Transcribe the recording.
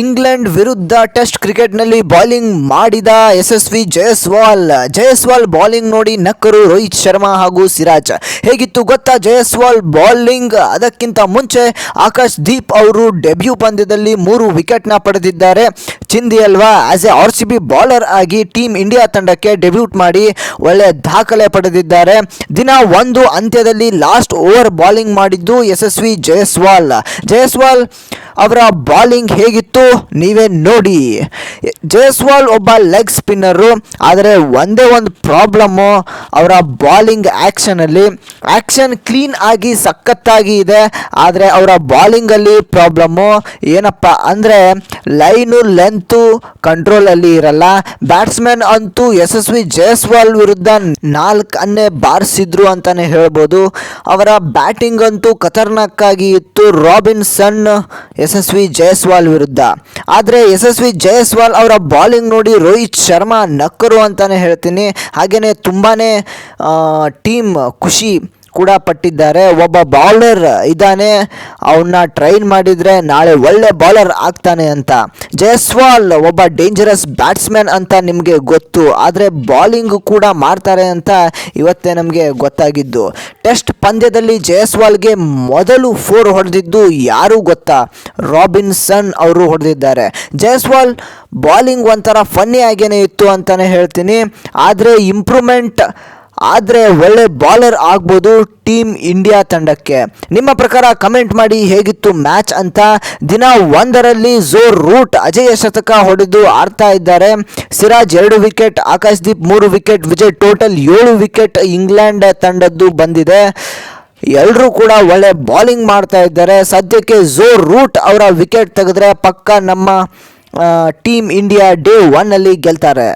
England ವಿರುದ್ಧ test ಕ್ರಿಕೆಟ್ನಲ್ಲಿ bowling ಮಾಡಿದ ಯಶಸ್ವಿ ಜಯಸ್ವಾಲ್. ಜಯಸ್ವಾಲ್ ಬೌಲಿಂಗ್ ನೋಡಿ ನಕ್ಕರು ರೋಹಿತ್ ಶರ್ಮಾ ಹಾಗೂ ಸಿರಾಜ್. ಹೇಗಿತ್ತು ಗೊತ್ತಾ? ಜಯಸ್ವಾಲ್ ಬೌಲಿಂಗ್ ಅದಕ್ಕಿಂತ ಮುಂಚೆ ಆಕಾಶ್ ದೀಪ್ ಅವರು ಡೆಬ್ಯೂ ಪಂದ್ಯದಲ್ಲಿ ಮೂರು ವಿಕೆಟ್ನ ಪಡೆದಿದ್ದಾರೆ. ಚಿಂದಿ ಅಲ್ವಾ? As a R C B bowler ಆಗಿ ಟೀಮ್ ಇಂಡಿಯಾ ತಂಡಕ್ಕೆ ಡೆಬ್ಯೂಟ್ ಮಾಡಿ ಒಳ್ಳೆ ದಾಖಲೆ ಪಡೆದಿದ್ದಾರೆ. ದಿನ ಒಂದು ಅಂತ್ಯದಲ್ಲಿ ಲಾಸ್ಟ್ ಓವರ್ ಬೌಲಿಂಗ್ ಮಾಡಿದ್ದು ಯಶಸ್ವಿ ಜಯಸ್ವಾಲ್. ಜಯಸ್ವಾಲ್ ಅವರ ಬಾಲಿಂಗ್ ಹೇಗಿತ್ತು? ನೀವೇ ನೋಡಿ. ಜಯಸ್ವಾಲ್ ಒಬ್ಬ ಲೆಗ್ ಸ್ಪಿನ್ನರು ಆದರೆ ಒಂದೇ ಒಂದು ಪ್ರಾಬ್ಲಮ್ಮು ಅವರ ಬಾಲಿಂಗ್ ಆ್ಯಕ್ಷನಲ್ಲಿ ಆ್ಯಕ್ಷನ್ ಕ್ಲೀನ್ ಆಗಿ ಸಖತ್ತಾಗಿ ಇದೆ. ಆದರೆ ಅವರ ಬಾಲಿಂಗಲ್ಲಿ ಪ್ರಾಬ್ಲಮ್ಮು ಏನಪ್ಪ ಅಂದರೆ ಲೈನು, ಲೆಂತು ಕಂಟ್ರೋಲಲ್ಲಿ ಇರಲ್ಲ. ಬ್ಯಾಟ್ಸ್ಮನ್ ಅಂತೂ ಯಶಸ್ವಿ ಜಯಸ್ವಾಲ್ ವಿರುದ್ಧ ನಾಲ್ಕನ್ನೇ ಬಾರಿಸಿದ್ರು ಅಂತಲೇ ಹೇಳ್ಬೋದು. ಅವರ ಬ್ಯಾಟಿಂಗ್ ಅಂತೂ ಖತರ್ನಾಕ್ಕಾಗಿ ಇತ್ತು. ರಾಬಿನ್ಸನ್ ಯಶಸ್ವಿ ಜಯಸ್ವಾಲ್ ವಿರುದ್ಧ. ಆದರೆ ಯಶಸ್ವಿ ಜಯಸ್ವಾಲ್ ಅವರ ಬಾಲಿಂಗ್ ನೋಡಿ ರೋಹಿತ್ ಶರ್ಮಾ ನಕ್ಕರು ಅಂತಲೇ ಹೇಳ್ತೀನಿ. ಹಾಗೆಯೇ ತುಂಬಾ ಟೀಮ್ ಖುಷಿ ಕೂಡ ಪಟ್ಟಿದ್ದಾರೆ. ಒಬ್ಬ ಬೌಲರ್ ಇದ್ದಾನೆ. ಅವನ್ನ ಟ್ರೈನ್ ಮಾಡಿದರೆ ನಾಳೆ ಒಳ್ಳೆ ಬೌಲರ್ ಆಗ್ತಾನೆ ಅಂತ. ಜಯಸ್ವಾಲ್ ಒಬ್ಬ ಡೇಂಜರಸ್ ಬ್ಯಾಟ್ಸ್ಮನ್ ಅಂತ ನಿಮಗೆ ಗೊತ್ತು. ಆದರೆ ಬಾಲಿಂಗ್ ಕೂಡ ಮಾಡ್ತಾರೆ ಅಂತ ಇವತ್ತೇ ನಮಗೆ ಗೊತ್ತಾಗಿದ್ದು. ಟೆಸ್ಟ್ ಪಂದ್ಯದಲ್ಲಿ ಜಯಸ್ವಾಲ್ಗೆ ಮೊದಲು ಫೋರ್ ಹೊಡೆದಿದ್ದು ಯಾರು ಗೊತ್ತಾ? ರಾಬಿನ್ಸನ್ ಅವರು ಹೊಡೆದಿದ್ದಾರೆ. ಜಯಸ್ವಾಲ್ ಬಾಲಿಂಗ್ ಒಂಥರ ಫನ್ನಿ ಆಗೇನೆ ಇತ್ತು ಅಂತಲೇ ಹೇಳ್ತೀನಿ. ಆದರೆ ಇಂಪ್ರೂವ್ಮೆಂಟ್ ಆದರೆ ಒಳ್ಳೆ ಬಾಲರ್ ಆಗ್ಬೋದು ಟೀಮ್ ಇಂಡಿಯಾ ತಂಡಕ್ಕೆ. ನಿಮ್ಮ ಪ್ರಕಾರ ಕಮೆಂಟ್ ಮಾಡಿ ಹೇಗಿತ್ತು ಮ್ಯಾಚ್ ಅಂತ. ದಿನ ಒಂದರಲ್ಲಿ ಜೋರ್ ರೂಟ್ ಅಜಯ ಶತಕ ಹೊಡೆದು ಆಡ್ತಾ ಇದ್ದಾರೆ. ಸಿರಾಜ್ ಎರಡು ವಿಕೆಟ್ ಆಕಾಶ್ದೀಪ್ ಮೂರು ವಿಕೆಟ್ ವಿಜಯ್ ಟೋಟಲ್ ಏಳು ವಿಕೆಟ್ ಇಂಗ್ಲೆಂಡ್ ತಂಡದ್ದು ಬಂದಿದೆ. ಎಲ್ಲರೂ ಕೂಡ ಒಳ್ಳೆ ಬಾಲಿಂಗ್ ಮಾಡ್ತಾ ಇದ್ದಾರೆ. ಸದ್ಯಕ್ಕೆ ಜೋರ್ ರೂಟ್ ಅವರ ವಿಕೆಟ್ ತೆಗೆದ್ರೆ ಪಕ್ಕ ನಮ್ಮ ಟೀಮ್ ಇಂಡಿಯಾ ಡೇ ಒನ್ನಲ್ಲಿ ಗೆಲ್ತಾರೆ.